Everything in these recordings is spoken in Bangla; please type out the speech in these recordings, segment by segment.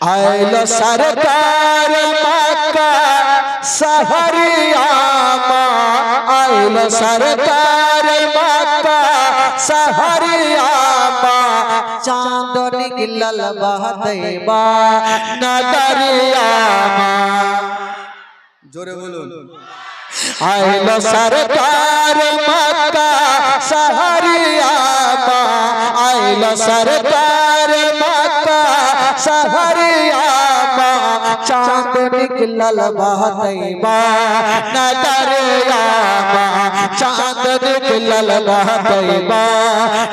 আইলো সরকার মক্কা সহরিয়ামা আইলো সরকার মক্কা সহরিয়ামা চাঁদ নিকলল বহতৈবা নদরিয়ামা জোরে বলুন। আইলো সরকার মক্কা সহরিয়ামা আইলো সরকার মক্কা सहरिया चांद निकलल बहतैबा नदरिया चांद निकलल बहतैबा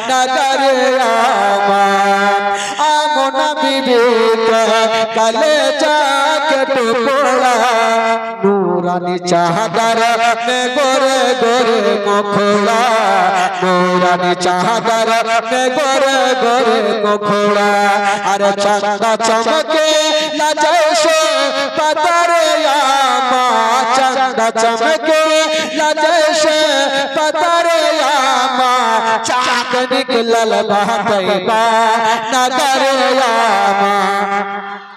नदरिया आमो नबी बेक कले चाकट নুরানি চাহাদার মে গোরে গোরে মখোড়া। নুরানি চাহাদার মে গোরে গোরে মখোড়া। আর চাঁদা চমকে নাচাও সে পাতারে আমা চাঁদা চমকে নাচাও সে পাতারে আমা চাঁদ বাহাতাইবা নাদারে আমা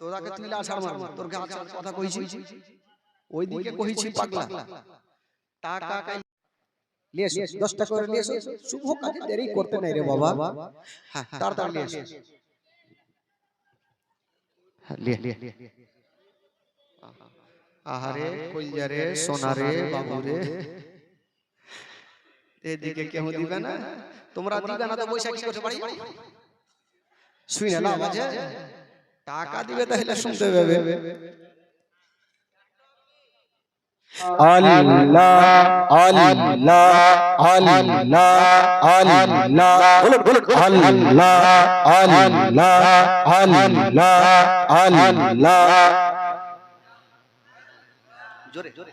তোরাকে তুই আছাড় মার তোর গাছ কথা কইছি। ওইদিকে কইছি পাগলা। টাকা কাই লিয়ে এসো, দশটা করে নিয়ে এসো। শুভ কাজে দেরি করতে নাই রে বাবা। হ্যাঁ তাড়াতাড়ি লিয়ে এসো হ্যাঁ, লিয়ে লিয়ে আহারে কইয়ারে সোনারে বাবুরে এদিকে কেউ দিবে না? তোমরা দিবে না তো কি করতে পারি? শুই না বাজে টাকা দিবে তাহলে শুনতে পাবে। আল্লাহ আল্লাহ আল্লাহ আল্লাহ। বলুন বলুন আল্লাহ আল্লাহ আল্লাহ আল্লাহ জোরে জোরে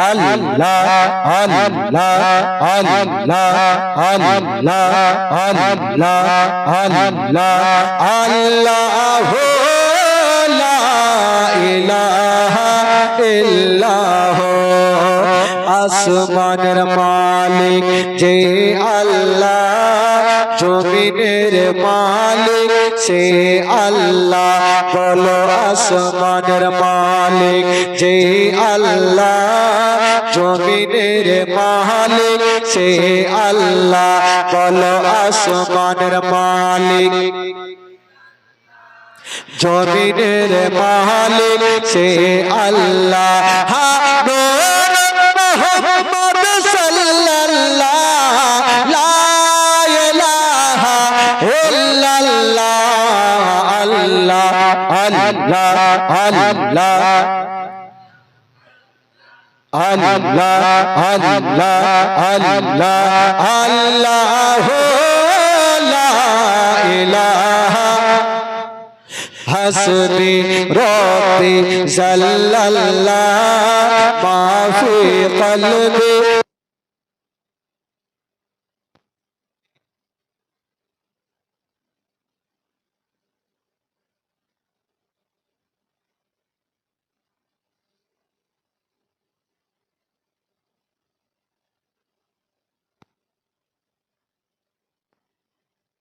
আল্লাহ আল্লাহ আল্লাহ আল্লাহ আল্লাহ আল্লাহ আল্লাহ লা ইলাহা ইল্লাহ আসমানের মালিক যে আল্লাহ জমিনের মালিক, সে আল্লাহ বলো আসমানের মালিক। যে আল্লাহ জমিনের মালিক, সে আল্লাহ বলো আসমানের মালিক। জমিনের মালিক, সে আল্লাহ। আল্লাহ আল্লাহ আল্লাহ আল্লাহ আল্লাহ আল্লাহ আল্লাহ হাসরে রতে জাল্লাল্লাহ মাফি কলবে